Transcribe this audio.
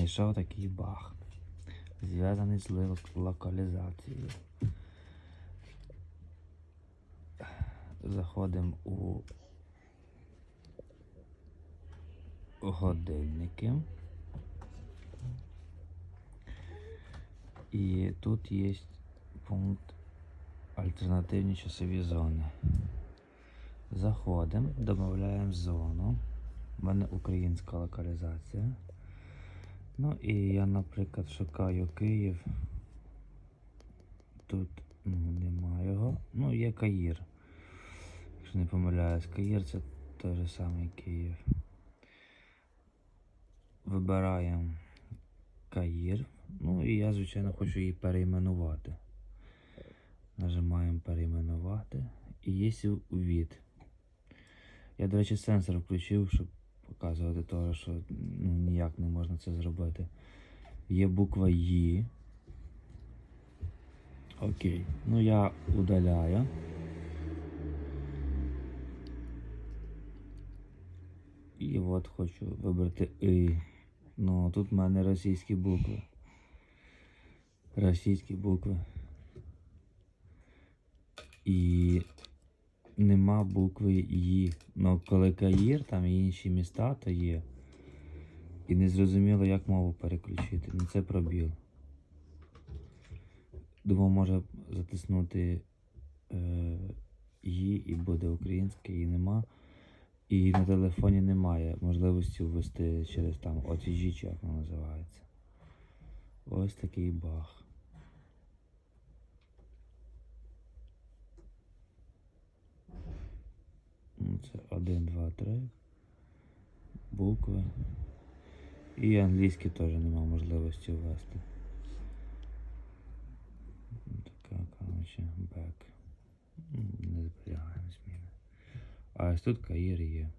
знайшов такий баг, зв'язаний з локалізацією. Заходимо у годинники. І тут є пункт альтернативні часові зони. Заходимо, додаємо зону. У мене українська локалізація. Ну і я, наприклад, шукаю Київ. Тут ну, немає його. Ну, є Каїр. Якщо не помиляюсь, Каїр це той же самий Київ. Вибираємо Каїр. Ну і я, звичайно, хочу її перейменувати. Нажимаємо перейменувати. І є від. Я, до речі, сенсор включив, щоб показувати того, що ну, ніяк не можна це зробити. Є буква Ї. Окей. Ну я удаляю. І от хочу вибрати І. Ну тут в мене російські букви. Російські букви. І нема букви І. Ну, коли Каїр, там і інші міста, то є. І не зрозуміло, як мову переключити. Ну це пробіл. Думав, може затиснути е, і буде українське, і нема. І на телефоні немає можливості ввести через там OTG, чи як воно називається. Ось такий баг. Це 1, 2, 3. Букви. І англійські теж немає можливості ввести. Така, коротше, back. Не зберігаємо зміни. А ось тут Каїр є.